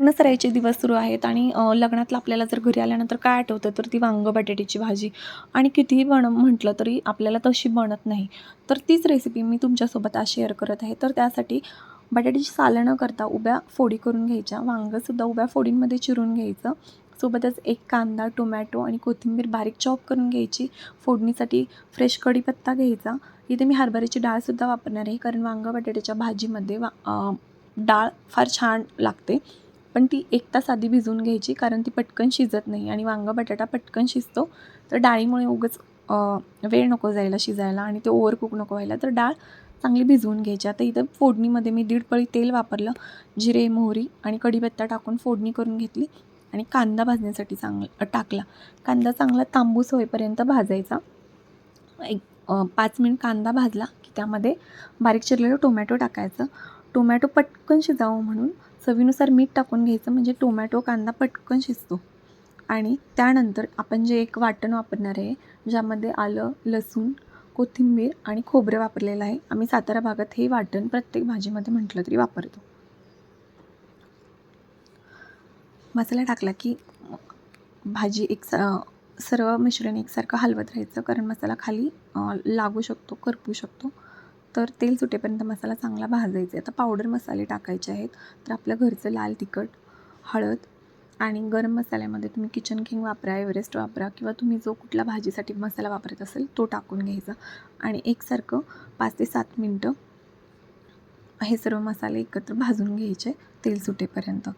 नसरायचे दिवस सुरू आहेत आणि लग्नातलं आपल्याला जर घरी आल्यानंतर काय आठवतं तर ती वांग बटाट्याची भाजी आणि कितीही बन म्हटलं तरी आपल्याला तशी बनत नाही. तर तीच रेसिपी मी तुमच्यासोबत आज शेअर करत आहे. तर त्यासाठी बटाट्याची सालं न करता उभ्या फोडी करून घ्यायच्या. वांगंसुद्धा उभ्या फोडींमध्ये चिरून घ्यायचं. सोबतच एक कांदा टोमॅटो आणि कोथिंबीर बारीक चॉप करून घ्यायची. फोडणीसाठी फ्रेश कढीपत्ता घ्यायचा. इथे मी हरभऱ्याची डाळसुद्धा वापरणार आहे कारण वांग बटाट्याच्या भाजीमध्ये वा डाळ फार छान लागते. पण ती एक तास आधी भिजवून घ्यायची कारण ती पटकन शिजत नाही आणि वांगा बटाटा पटकन शिजतो. तर डाळीमुळे उगच वेळ नको जायला शिजायला आणि ते ओव्हर कुक नको व्हायला. तर डाळ चांगली भिजवून घ्यायची. आता इथं फोडणीमध्ये मी दीड पळी तेल वापरलं जिरे मोहरी आणि कढीपत्ता टाकून फोडणी करून घेतली आणि कांदा भाजण्यासाठी चांगला टाकला. कांदा चांगला तांबूस होईपर्यंत भाजायचा. एक पाच मिनिट कांदा भाजला की त्यामध्ये बारीक चिरलेलं टोमॅटो टाकायचं. टोमॅटो पटकन शिजावं म्हणून चवीनुसार मीठ टाकून घ्यायचं म्हणजे टोमॅटो कांदा पटकन शिजतो. आणि त्यानंतर आपण जे एक वाटण वापरणार आहे ज्यामध्ये आलं लसूण कोथिंबीर आणि खोबरं वापरलेलं आहे आम्ही सातारा भागात हे वाटण प्रत्येक भाजीमध्ये म्हटलं तरी वापरतो. मसाला टाकला की भाजी एक स सर्व मिश्रण एकसारखं हलवत राहायचं कारण मसाला खाली लागू शकतो करपू शकतो. तर तेल सुटेपर्यंत मसाला चांगला भाजायचा आहे. आता पावडर मसाले टाकायचे आहेत. तर आपलं घरचं लाल तिखट हळद आणि गरम मसाल्यामध्ये तुम्ही किचन किंग वापरा एव्हरेस्ट वापरा किंवा तुम्ही जो कुठला भाजीसाठी मसाला वापरत असेल तो टाकून घ्यायचा. आणि एकसारखं पाच ते सात मिनटं हे सर्व मसाले एकत्र भाजून घ्यायचे तेल सुटेपर्यंत.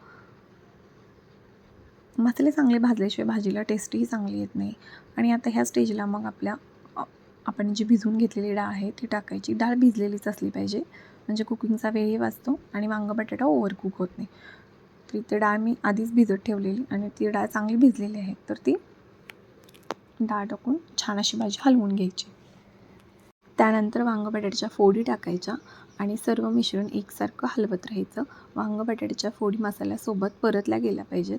मसाले चांगले भाजल्याशिवाय भाजीला टेस्टही चांगली येत नाही. आणि आता ह्या स्टेजला मग आपल्या आपण जी भिजवून घेतलेली डाळ आहे ती टाकायची. डाळ भिजलेलीच असली पाहिजे. म्हणजे कुकिंगचा वेळही वाचतो आणि वांग बटाटा ओव्हर कुक होत नाही. तर इथे डाळ मी आधीच भिजत ठेवलेली आणि ती डाळ चांगली भिजलेली आहे. तर ती डाळ टाकून छान अशी भाजी हलवून घ्यायची. त्यानंतर वांग बटाट्याच्या फोडी टाकायच्या आणि सर्व मिश्रण एकसारखं हलवत राहायचं. वांग बटाट्याच्या फोडी मसाल्यासोबत परतल्या गेल्या पाहिजेत.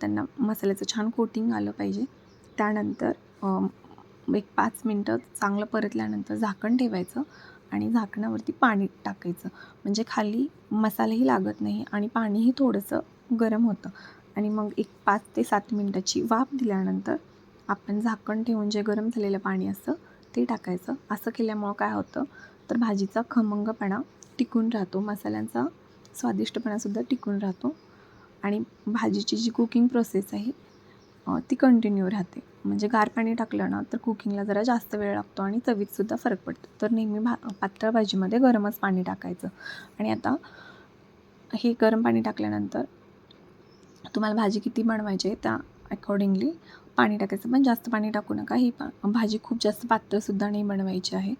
त्यांना मसाल्याचं छान कोटिंग आलं पाहिजे. त्यानंतर एक पाच मिनटं चांगलं परतल्यानंतर झाकण ठेवायचं आणि झाकणावरती पाणी टाकायचं. म्हणजे खाली मसालाही लागत नाही आणि पाणीही थोडंसं गरम होतं. आणि मग एक पाच ते सात मिनटाची वाफ दिल्यानंतर आपण झाकण ठेवून जे गरम झालेलं पाणी असतं ते टाकायचं. असं केल्यामुळं काय होतं? तर भाजीचा खमंगपणा टिकून राहतो. मसाल्यांचा स्वादिष्टपणासुद्धा टिकून राहतो. आणि भाजीची जी कुकिंग प्रोसेस आहे ती कंटिन्यू राहते. म्हणजे गार पाणी टाकलं ना तर कुकिंगला जरा जास्त वेळ लागतो आणि चवीतसुद्धा फरक पडतो. तर नेहमी भा पातळ भाजीमध्ये गरमच पाणी टाकायचं. आणि आता हे गरम पाणी टाकल्यानंतर तुम्हाला भाजी किती बनवायची आहे त्या अकॉर्डिंगली पाणी टाकायचं. पण जास्त पाणी टाकू नका. ही पा भाजी खूप जास्त पातळसुद्धा नाही बनवायची आहे.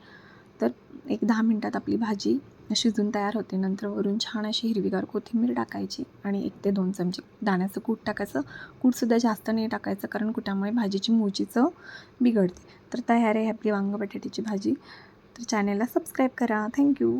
तर एक दहा मिनटात आपली भाजी शिजून तयार होते. नंतर वरून छान अशी हिरवीगार कोथिंबीर टाकायची आणि एक ते दोन चमचे दाण्याचं कूट टाकायचं. कूटसुद्धा जास्त नाही टाकायचं कारण कुटामुळे भाजीची मूळची चव बिघडते. तर तयार आहे आपली वांग बटाट्याची भाजी. तर चॅनलला सबस्क्राईब करा. थँक्यू